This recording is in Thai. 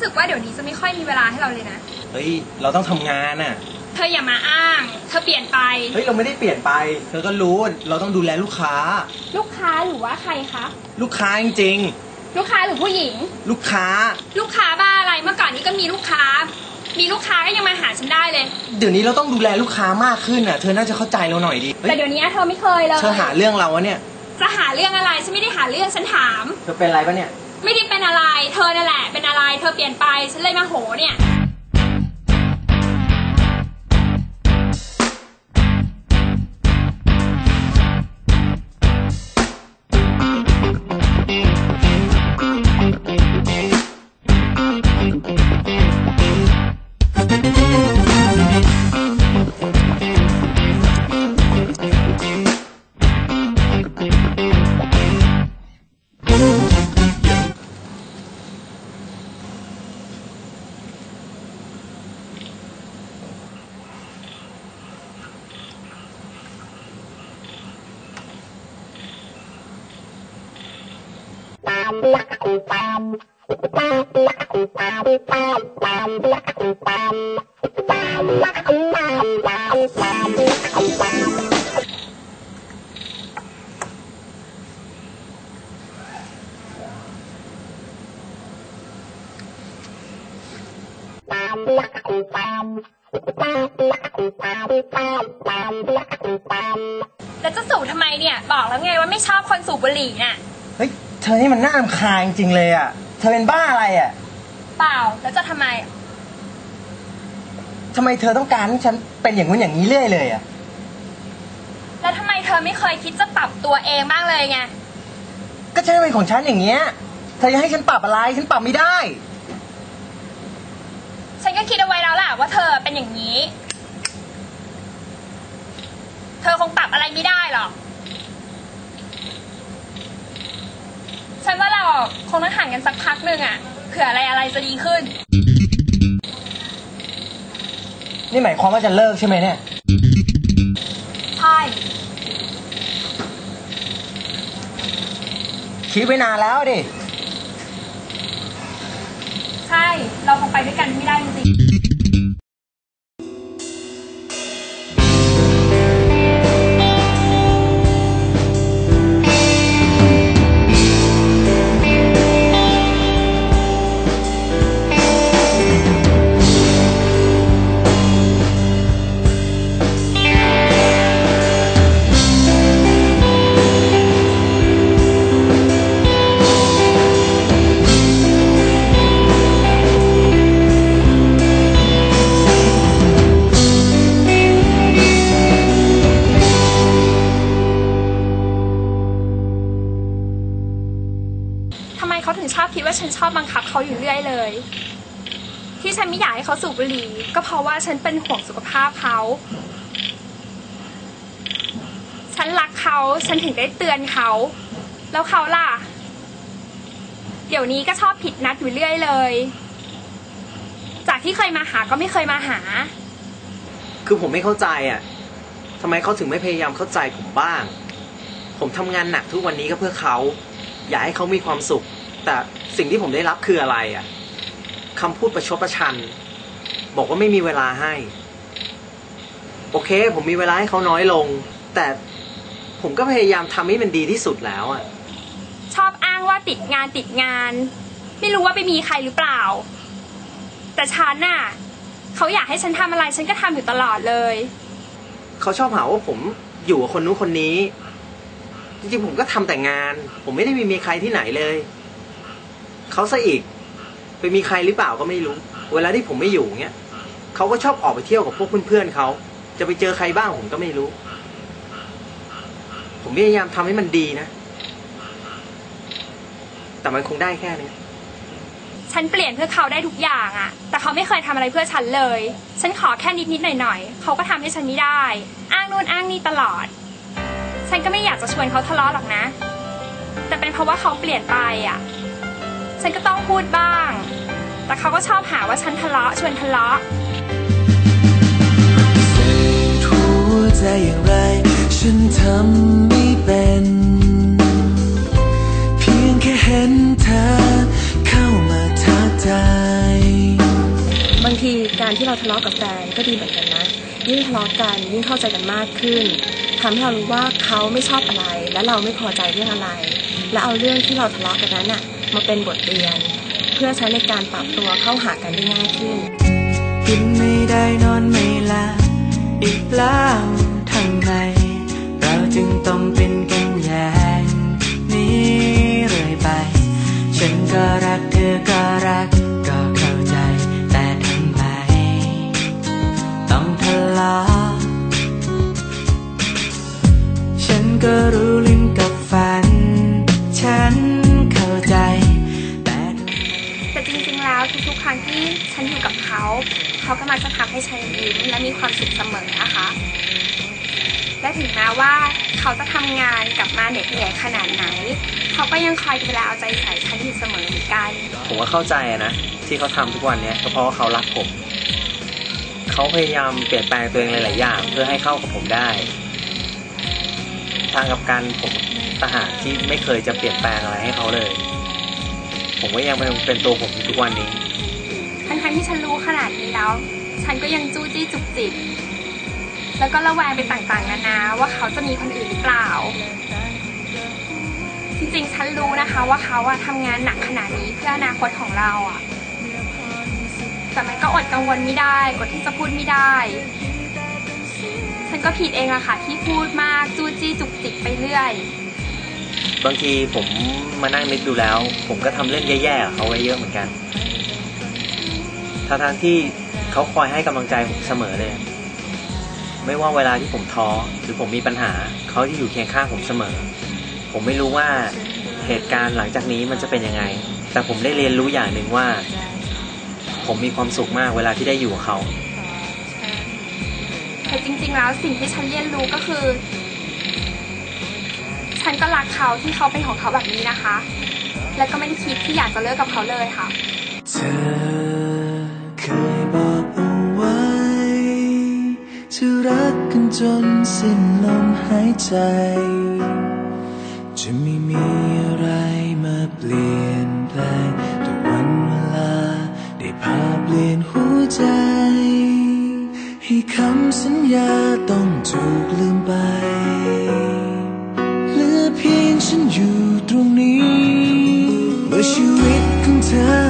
ไม่ค่อยมีเวลาให้เราเลยนะ เฮ้ย เราต้องทำงานน่ะ เธออย่ามาอ้าง เธอเปลี่ยนไป เฮ้ย เราไม่ได้เปลี่ยนไป เธอก็รู้ เราต้องดูแลลูกค้า ลูกค้าหรือว่าใครคะ ลูกค้าจริงลูกค้าหรือผู้หญิง ๆ ลูกค้า ลูกค้าบ้าอะไร เมื่อก่อนนี้ก็มีลูกค้า มีลูกค้าก็ยังมาหาฉันได้เลย เดี๋ยวนี้เราต้องดูแลลูกค้ามากขึ้นน่ะ เธอน่าจะเข้าใจเราหน่อยดิเฮ้แต่ยเดี๋ยวนี้เธอไม่เคยเลย เธอหาเรื่องเราวะเนี่ย จะหาเรื่องอะไร ฉันไม่ได้หาเรื่องฉันถาม เธอเป็นอะไรปะเนี่ย ไม่ได้เป็นอะไร เธอนั่นแหละ เป็นอะไร เธอเปลี่ยนไป ฉันเลยมาโหเนี่ย แล้วจะสูบทำไมเนี่ย บอกแล้วไงว่าไม่ชอบคนสูบบุหรี่น่ะ เฮ้ยเธอนี่มันน่ารำคาญจริงๆเลยอะ เธอเป็นบ้าอะไรอะเปล่า แล้วจะทำไม ทำไมเธอต้องการให้ฉันเป็นอย่างนู้นอย่างนี้เรื่อยเลยอะ แล้วทำไมเธอไม่เคยคิดจะปรับตัวเองบ้างเลยไง ก็ฉันเป็นของฉันอย่างเงี้ย เธอจะให้ฉันปรับอะไร ฉันปรับไม่ได้ ฉันก็คิดเอาไว้แล้วแหละว่าเธอเป็นอย่างนี้ เธอคงปรับอะไรไม่ได้หรอก ฉันว่าเราคงต้องห่างกันสักพักหนึ่งอะเผื่ออะไรอะไรจะดีขึ้น นี่หมายความว่าจะเลิกใช่ไหมเนี่ย ใช่ คิดไว้นานแล้วดิ ใช่ เราคงไปด้วยกันไม่ได้จริงๆ เขาถึงชอบคิดว่าฉันชอบบังคับเขาอยู่เรื่อยเลย ที่ฉันไม่อยากให้เขาสูบบุหรี่ก็เพราะว่าฉันเป็นห่วงสุขภาพเขาฉันรักเขาฉันถึงได้เตือนเขา แล้วเขาล่ะ เดี๋ยวนี้ก็ชอบผิดนัดอยู่เรื่อยเลย จากที่เคยมาหาก็ไม่เคยมาหา คือผมไม่เข้าใจอะทำไมเขาถึงไม่พยายามเข้าใจผมบ้าง ผมทำงานหนักทุกวันนี้ก็เพื่อเขา อยากให้เขามีความสุข แต่สิ่งที่ผมได้รับคืออะไรอะคำพูดประชดประชัน บอกว่าไม่มีเวลาให้ โอเค ผมมีเวลาให้เขาน้อยลง แต่ผมก็พยายามทำให้มันดีที่สุดแล้วอะชอบอ้างว่าติดงานติดงาน ไม่รู้ว่าไปมีใครหรือเปล่า แต่ฉันน่ะเขาอยากให้ฉันทำอะไรฉันก็ทำอยู่ตลอดเลย เขาชอบหาว่าผมอยู่กับคนนู้นคนนี้ จริงๆผมก็ทำแต่งาน ผมไม่ได้มีมีใครที่ไหนเลย เขาซะอีก ไปมีใครหรือเปล่าก็ไม่รู้ เวลาที่ผมไม่อยู่เงี้ยเขาก็ชอบออกไปเที่ยวกับพวกเพื่อนๆเขา จะไปเจอใครบ้างผมก็ไม่รู้ ผมพยายามทำให้มันดีนะ แต่มันคงได้แค่นี้ฉันเปลี่ยนเพื่อเขาได้ทุกอย่างอะแต่เขาไม่เคยทำอะไรเพื่อฉันเลย ฉันขอแค่นิดนิดๆหน่อยหน่อยๆเขาก็ทำให้ฉันไม่ได้ อ้างนู่นอ้างนี่ตลอด ฉันก็ไม่อยากจะชวนเขาทะเลาะหรอกนะ แต่เป็นเพราะว่าเขาเปลี่ยนไปอะ ฉันก็ต้องพูดบ้าง แต่เขาก็ชอบหาว่าฉันทะเลาะชวนทะเลาะหัวใจอย่างไร ฉันทำไม่เป็น เพียงแค่เห็นเธอเข้ามาทักทายเราทะเลาะกับแฟนก็ดีเหมือนกันนะ ยิ่งทะเลาะกันยิ่งเข้าใจกันมากขึ้นทำให้เรารู้ว่าเขาไม่ชอบอะไร และเราไม่พอใจเรื่องอะไร และเอาเรื่องที่เราทะเลาะกันนั้นน่ะ มาเป็นบทเรียน เพื่อใช้ในการปรับตัวเข้าหากันได้ง่ายขึ้น กินไม่ได้นอนไม่หลับอีกแล้วทำไมเราจึงต้องเป็น ริงๆแล้วทุกๆครั้งที่ฉันอยู่กับเขา เขาก็มักจะทำให้ฉันยิ้มและมีความสุขเสมอนะคะ และถึงแม้ว่าเขาจะทำงานกลับมาเหน็ดเหนื่อยขนาดไหน เขาก็ยังคอยดูแลเอาใจใส่ฉันอยู่เสมอเหมือนกัน ผมก็เข้าใจนะที่เขาทำทุกวันเนี้ยก็เพราะว่าเขารักผม เขาพยายามเปลี่ยนแปลงตัวเองหลายๆอย่าง เพื่อให้เข้ากับผมได้ ทางกับการผมทหารที่ไม่เคยจะเปลี่ยนแปลงอะไรให้เขาเลย ผมก็ยังเป็นเป็นตัวผมอยู่ทุกวันนี้ ทั้งๆที่ฉันรู้ขนาดนี้แล้ว ฉันก็ยังจู้จี้จุกจิก แล้วก็ระแวงไปต่างๆนานาว่าเขาจะมีคนอื่นหรือเปล่า จริงๆ ฉันรู้นะคะว่าเขาอะทำงานหนักขนาดนี้เพื่ออนาคตของเราอะแต่มันก็อดกังวลไม่ได้อดที่จะพูดไม่ได้ ฉันก็ผิดเองอะค่ะที่พูดมากจู้จี้จุกจิกไปเรื่อย บางทีผมมานั่งนึกดูแล้ว ผมก็ทำเล่นแย่ๆเขาไว้เยอะเหมือนกันทั้งทที่เขาคอยให้กำลังใจผมเสมอเลย ไม่ว่าเวลาที่ผมท้อหรือผมมีปัญหา เขาจะอยู่เคียงข้างผมเสมอ ผมไม่รู้ว่าเหตุการณ์หลังจากนี้มันจะเป็นยังไง แต่ผมได้เรียนรู้อย่างหนึ่งว่า ผมมีความสุขมากเวลาที่ได้อยู่กับเขาแต่จริงๆแล้วสิ่งที่ฉันเรียนรู้ก็คือ ฉันก็รักเขาที่เขาเป็นของเขาแบบนี้นะคะ และก็ไม่ได้คิดที่อยากจะเลิกกับเขาเลยค่ะ เธอเคยบอกเอาไว้จะรักกันจนสิ้นลมหายใจ จะไม่มีอะไรมาเปลี่ยนแปลงแต่วันเวลาได้พาเปลี่ยนหัวใจ ให้คำสัญญาต้องถูกลืมไป ตข